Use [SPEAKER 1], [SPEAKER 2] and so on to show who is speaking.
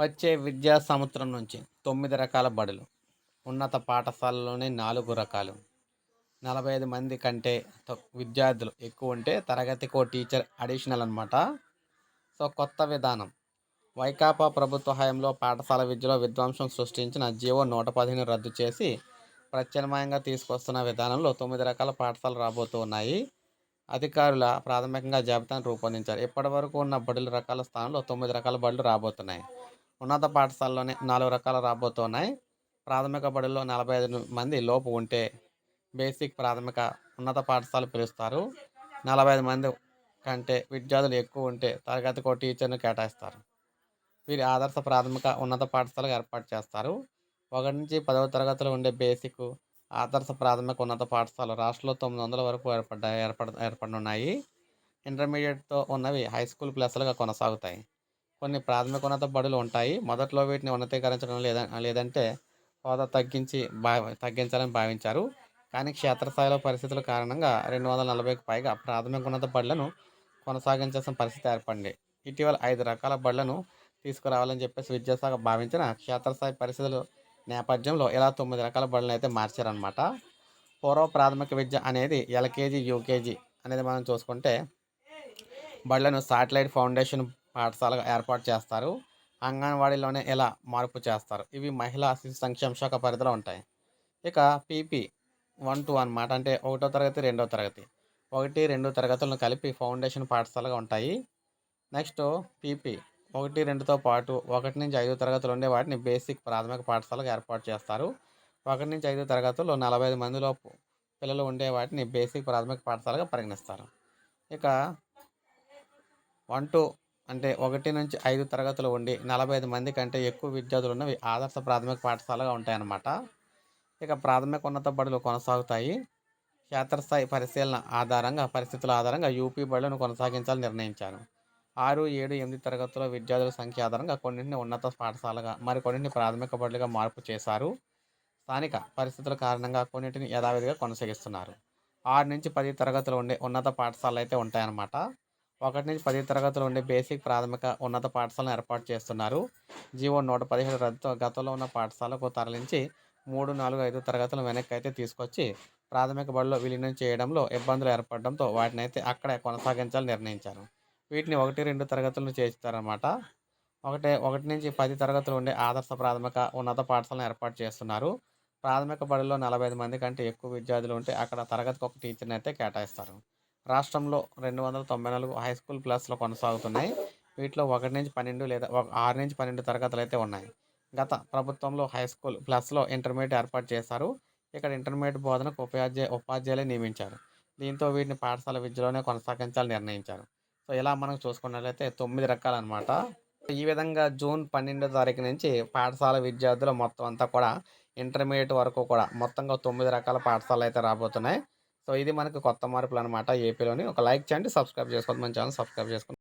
[SPEAKER 1] వచ్చే విద్యా సంవత్సరం నుంచి తొమ్మిది రకాల బడులు. ఉన్నత పాఠశాలలోనే నాలుగు రకాలు. నలభై ఐదు మంది కంటే తక్- విద్యార్థులు ఎక్కువ ఉంటే తరగతికో టీచర్ అడిషనల్ అనమాట సో కొత్త విధానం. వైకాపా ప్రభుత్వ హయాంలో పాఠశాల విద్యలో విధ్వంసం సృష్టించిన జీవో నూట పదిహేను రద్దు చేసి ప్రత్యామ్నాయంగా తీసుకొస్తున్న విధానంలో తొమ్మిది రకాల పాఠశాలలు రాబోతూ ఉన్నాయి. అధికారుల ప్రాథమికంగా జాబితాను రూపొందించారు. ఇప్పటి వరకు ఉన్న బడుల రకాల స్థానంలో తొమ్మిది రకాల బడులు రాబోతున్నాయి. ఉన్నత పాఠశాలలోనే నాలుగు రకాలు రాబోతున్నాయి. ప్రాథమిక బడుల్లో నలభై ఐదు మంది లోపు ఉంటే బేసిక్ ప్రాథమిక ఉన్నత పాఠశాల పిలుస్తారు. నలభై ఐదు మంది కంటే విద్యార్థులు ఎక్కువ ఉంటే తరగతికి ఒక టీచర్ను కేటాయిస్తారు. వీరి ఆదర్శ ప్రాథమిక ఉన్నత పాఠశాలకు ఏర్పాటు చేస్తారు. ఒకటి నుంచి పదవ తరగతిలో ఉండే బేసిక్ ఆదర్శ ప్రాథమిక ఉన్నత పాఠశాల రాష్ట్రంలో తొమ్మిది వందల వరకు ఏర్పడ్డాయి ఏర్పడ ఏర్పడనున్నాయి. ఇంటర్మీడియట్తో ఉన్నవి హై స్కూల్ ప్లస్లుగా కొనసాగుతాయి. కొన్ని ప్రాథమిక ఉన్నత బడులు ఉంటాయి. మొదట్లో వీటిని ఉన్నతీకరించడం లేదా లేదంటే హోదా తగ్గించి భా తగ్గించాలని భావించారు. కానీ క్షేత్రస్థాయిలో పరిస్థితుల కారణంగా రెండు వందల నలభైకి పైగా ప్రాథమిక ఉన్నత బడులను కొనసాగించాల్సిన పరిస్థితి ఏర్పడింది. ఇటీవల ఐదు రకాల బడులను తీసుకురావాలని చెప్పేసి విద్యాశాఖ భావించిన క్షేత్రస్థాయి పరిస్థితుల నేపథ్యంలో ఇలా తొమ్మిది రకాల బడులను అయితే మార్చారనమాట పూర్వ ప్రాథమిక విద్య అనేది ఎల్కేజీ యూకేజీ అనేది మనం చూసుకుంటే బళ్ళను సాటిలైట్ ఫౌండేషన్ పాఠశాలగా ఏర్పాటు చేస్తారు. అంగన్వాడీలోనే ఎలా మార్పు చేస్తారు. ఇవి మహిళా శిశు సంక్షేమ శాఖ పరిధిలో ఉంటాయి. ఇక పీపీ వన్ టూ అనమాట అంటే ఒకటో తరగతి రెండో తరగతి. ఒకటి రెండు తరగతులను కలిపి ఫౌండేషన్ పాఠశాలగా ఉంటాయి. నెక్స్ట్ పీపీ ఒకటి రెండుతో పాటు ఒకటి నుంచి ఐదు తరగతులు ఉండే వాటిని బేసిక్ ప్రాథమిక పాఠశాలకు ఏర్పాటు చేస్తారు. ఒకటి నుంచి ఐదు తరగతుల్లో నలభై ఐదు మందిలోపు పిల్లలు ఉండే వాటిని బేసిక్ ప్రాథమిక పాఠశాలగా పరిగణిస్తారు. ఇక వన్ టూ అంటే ఒకటి నుంచి ఐదు తరగతులు ఉండి నలభై ఐదు మంది కంటే ఎక్కువ విద్యార్థులు ఉన్నవి ఆదర్శ ప్రాథమిక పాఠశాలగా ఉంటాయన్నమాట. ఇక ప్రాథమిక ఉన్నత బడులు కొనసాగుతాయి. క్షేత్రస్థాయి పరిశీలన ఆధారంగా పరిస్థితుల ఆధారంగా యూపీ బడులను కొనసాగించాలని నిర్ణయించారు. ఆరు ఏడు ఎనిమిది తరగతుల విద్యార్థుల సంఖ్య ఆధారంగా కొన్నింటిని ఉన్నత పాఠశాలగా మరికొన్నింటిని ప్రాథమిక బడులుగా మార్పు చేశారు. స్థానిక పరిస్థితుల కారణంగా కొన్నింటిని యథావిధిగా కొనసాగిస్తున్నారు. ఆరు నుంచి పది తరగతులు ఉండే ఉన్నత పాఠశాలలు అయితే ఉంటాయన్నమాట. ఒకటి నుంచి పది తరగతులు ఉండే బేసిక్ ప్రాథమిక ఉన్నత పాఠశాలను ఏర్పాటు చేస్తున్నారు. జీవో నూట పదిహేడు రద్దుతో గతంలో ఉన్న పాఠశాలకు తరలించి మూడు నాలుగు ఐదు తరగతులు వెనక్కి అయితే తీసుకొచ్చి ప్రాథమిక బడిలో విలీనం చేయడంలో ఇబ్బందులు ఏర్పడడంతో వాటిని అయితే అక్కడే కొనసాగించాలని నిర్ణయించారు. వీటిని ఒకటి రెండు తరగతులను చేస్తారన్నమాట ఒకటే ఒకటి నుంచి పది తరగతులు ఉండే ఆదర్శ ప్రాథమిక ఉన్నత పాఠశాలను ఏర్పాటు చేస్తున్నారు. ప్రాథమిక బడిలో నలభై ఐదు మంది కంటే ఎక్కువ విద్యార్థులు ఉంటే అక్కడ తరగతికి ఒక టీచర్ని అయితే కేటాయిస్తారు. రాష్ట్రంలో రెండు వందల తొంభై నాలుగు హై స్కూల్ ప్లస్లో కొనసాగుతున్నాయి. వీటిలో ఒకటి నుంచి పన్నెండు లేదా ఒక ఆరు నుంచి పన్నెండు తరగతులు అయితే ఉన్నాయి. గత ప్రభుత్వంలో హై స్కూల్ ప్లస్లో ఇంటర్మీడియట్ ఏర్పాటు చేశారు. ఇక్కడ ఇంటర్మీడియట్ బోధనకు ఉపాధ్యాయ ఉపాధ్యాయులే నియమించారు. దీంతో వీటిని పాఠశాల విద్యలోనే కొనసాగించాలని నిర్ణయించారు. సో ఇలా మనం చూసుకున్నట్లయితే తొమ్మిది రకాలన్నమాట. ఈ విధంగా జూన్ పన్నెండో తారీఖు నుంచి పాఠశాల విద్యార్థులు మొత్తం అంతా కూడా ఇంటర్మీడియట్ వరకు కూడా మొత్తంగా తొమ్మిది రకాల పాఠశాలలు అయితే రాబోతున్నాయి. సో ఇది మనకు కొత్త మార్పులు అనమాట ఏపీలోని ఒక లైక్ చేయండి సబ్స్క్రైబ్ చేసుకోండి. మన ఛానల్ సబ్స్క్రైబ్ చేసుకోండి